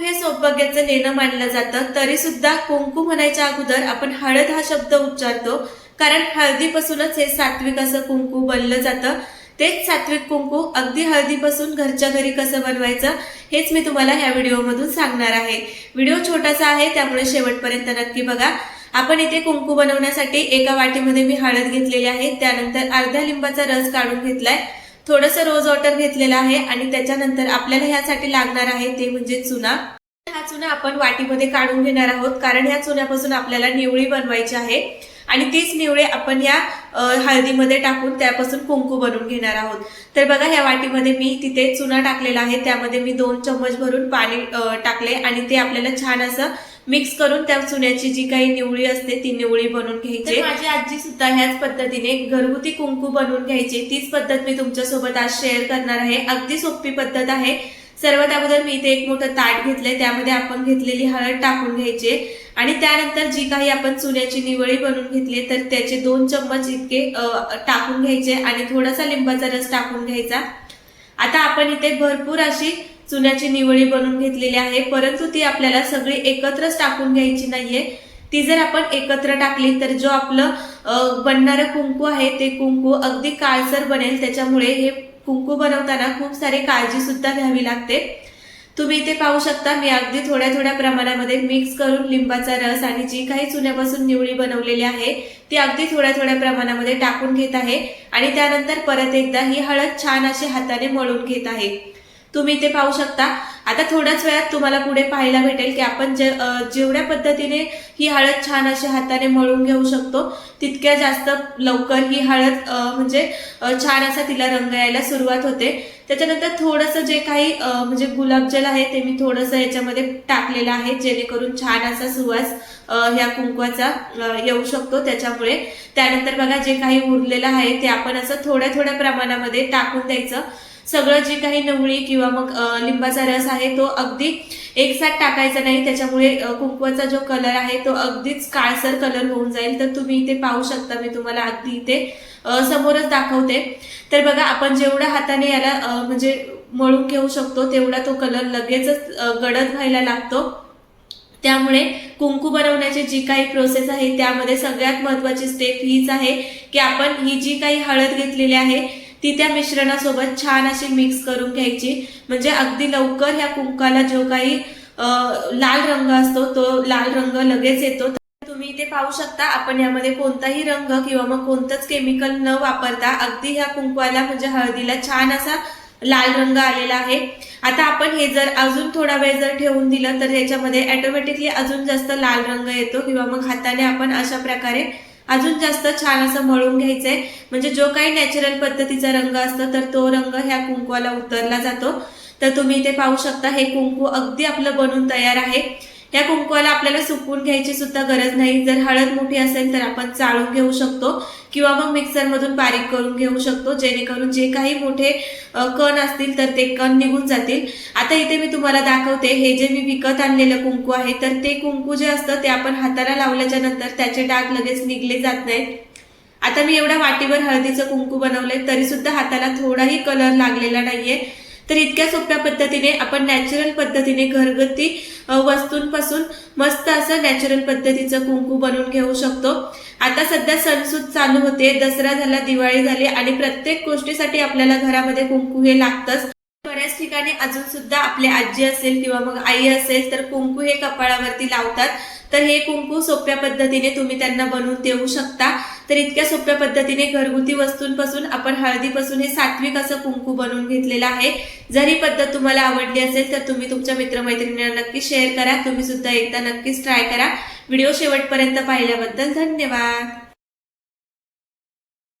हे सौभाग्याचं नेणं मानलं जातं. तरी सुद्धा कुंकू म्हणायच्या अगोदर आपण हळद हा शब्द उच्चारतो. कारण हळदीपासूनच हे सात्विक असं कुंकू बनलं जातं. तेच सात्विक कुंकू अगदी हळदीपासून घरच्या घरी कसं बनवायचं हेच मी तुम्हाला ह्या व्हिडिओमधून सांगणार आहे. व्हिडिओ छोटासा आहे त्यामुळे शेवटपर्यंत नक्की बघा. आपण इथे कुंकू बनवण्यासाठी एका वाटीमध्ये मी हळद घेतलेली आहे. त्यानंतर अर्ध्या लिंबाचा रस काढून घेतलाय. थोडंसं रोज वॉटर घेतलेलं आहे आणि त्याच्यानंतर आपल्याला ह्यासाठी लागणार आहे ते म्हणजे चुना. हा चुना आपण वाटीमध्ये काढून घेणार आहोत. कारण ह्या चुन्यापासून आपल्याला निवळी बनवायची आहे. आणि तीच निवळे आपण या हळदीमध्ये टाकून त्यापासून कुंकू बनवून घेणार आहोत. तर बघा ह्या वाटीमध्ये मी तिथे चुना टाकलेला आहे. त्यामध्ये मी दोन चम्मच भरून पाणी टाकले आणि ते आपल्याला छान असं मिक्स करून त्या चुन्याची जी काही निवळी असते ती निवळी बनवून घ्यायची. माझी आजी सुद्धा ह्याच पद्धतीने घरगुती कुंकू बनवून घ्यायची. तीच पद्धत मी तुमच्यासोबत आज शेअर करणार आहे. अगदी सोपी पद्धत आहे. सर्वात अगोदर मी इथे एक मोठं ताट घेतलंय. त्यामध्ये आपण घेतलेली हळद टाकून घ्यायची. आणि त्यानंतर जी काही आपण चुन्याची निवळी बनवून घेतली तर त्याचे दोन चम्मच इतके टाकून घ्यायचे आणि थोडासा लिंबाचा रस टाकून घ्यायचा. आता आपण इथे भरपूर अशी चुन्याची निवळी बनवून घेतलेली आहे. परंतु ती आपल्याला सगळी एकत्रच टाकून घ्यायची नाहीये. ती जर आपण एकत्र टाकली तर जो आपलं बनणारं कुंकू आहे ते कुंकू अगदी काळसर बनेल. त्याच्यामुळे हे कुंकू बनवताना खूप सारी काळजी सुद्धा घ्यावी लागते. तुम्ही इथे पाहू शकता मी अगदी थोड्या थोड्या प्रमाणामध्ये मिक्स करून लिंबाचा रस आणि जी काही चुन्यापासून निवळी बनवलेली आहे ती अगदी थोड्या थोड्या प्रमाणामध्ये टाकून घेत आहे आणि त्यानंतर परत एकदा ही हळद छान अशी हाताने मळून घेत आहे. तुम्ही इथे पाहू शकता आता थोड्याच वेळात तुम्हाला पुढे पाहायला भेटेल की आपण जे जेवढ्या पद्धतीने ही हळद छान अशी हाताने मळून घेऊ शकतो तितक्या जास्त लवकर ही हळद म्हणजे छान असा तिला रंग यायला सुरुवात होते. त्याच्यानंतर थोडंसं जे काही म्हणजे गुलाबजल आहे ते मी थोडंसं याच्यामध्ये टाकलेलं आहे जेणेकरून छान असा सुवास ह्या कुंकवाचा येऊ शकतो त्याच्यामुळे. त्यानंतर बघा जे काही उरलेलं आहे ते आपण असं थोड्या थोड्या प्रमाणामध्ये टाकून द्यायचं. सगळं जी काही नवळी किंवा मग लिंबाचा रस आहे तो अगदी एकसाथ टाकायचा नाही. त्याच्यामुळे कुंकवाचा जो कलर आहे तो अगदीच काळसर कलर होऊन जाईल. तर तुम्ही इथे पाहू शकता. मी तुम्हाला अगदी इथे समोरच दाखवते. तर बघा आपण जेवढ्या हाताने याला म्हणजे मळून घेऊ शकतो तेवढा तो कलर लगेचच गडद व्हायला लागतो. त्यामुळे कुंकू बनवण्याची जी काही प्रोसेस आहे त्यामध्ये सगळ्यात महत्वाची स्टेप हीच आहे की आपण ही जी काही हळद घेतलेली आहे ती त्या मिश्रणासोबत छान अशी मिक्स करून घ्यायची. म्हणजे अगदी लवकर ह्या कुंकाला जो काही लाल रंग असतो तो लाल रंग लगेच येतो. तुम्ही इथे पाहू शकता आपण यामध्ये कोणताही रंग किंवा मग कोणतंच केमिकल न वापरता अगदी ह्या कुंकवाला म्हणजे हळदीला छान असा लाल रंग आलेला आहे. आता आपण हे जर अजून थोडा वेळ जर ठेवून दिलं तर याच्यामध्ये ऑटोमॅटिकली अजून जास्त लाल रंग येतो किंवा मग हाताने आपण अशा प्रकारे अजून जास्त छान असं मळून घ्यायचंय. म्हणजे जो काही नॅचरल पद्धतीचा रंग असतो तर तो रंग ह्या कुंकवाला उतरला जातो. तर तुम्ही इथे पाहू शकता हे कुंकू अगदी आपलं बनून तयार आहे. या कुंकवाला आपल्याला सुकवून घ्यायची सुद्धा गरज नाही. जर हळद मोठी असेल तर आपण चाळून घेऊ शकतो किंवा मग मिक्सरमधून बारीक करून घेऊ शकतो जेणेकरून जे काही मोठे कण असतील तर ते कण निघून जातील. आता इथे मी तुम्हाला दाखवते हे जे मी विकत आणलेलं कुंकू आहे तर ते कुंकू जे असतं ते आपण हाताला लावल्याच्या नंतर त्याचे डाग लगेच निघले जात नाहीत. आता मी एवढ्या वाटीवर हळदीचं कुंकू बनवलंय तरी सुद्धा हाताला थोडाही कलर लागलेला नाहीये. तर इतक्या सोप्या पद्धतीने आपण नॅचरल पद्धतीने घरगुती वस्तूंपासून मस्त असं नॅचरल पद्धतीचं कुंकू बनवून घेऊ शकतो. आता सध्या सणसूद चालू होते दसरा झाला दिवाळी झाली आणि प्रत्येक गोष्टीसाठी आपल्याला घरामध्ये कुंकू हे लागतंच. बऱ्याच ठिकाणी अजून सुद्धा आपली आजी असेल किंवा मग आई असेल तर कुंकू हे कपाळावरती लावतात. तर हे कुंकू सोप्या पद्धतीने तुम्ही त्यांना बनवून देऊ शकता. तर इतक्या सोप्या पद्धतीने घरगुती वस्तूंपासून आपण हळदीपासून हे सात्विक असं कुंकू बनवून घेतलेलं आहे. जर ही पद्धत तुम्हाला आवडली असेल तर तुम्ही तुमच्या मित्रमैत्रिणींना नक्की शेअर करा. तुम्ही सुद्धा एकदा नक्कीच ट्राय करा. व्हिडिओ शेवटपर्यंत पाहिल्याबद्दल धन्यवाद.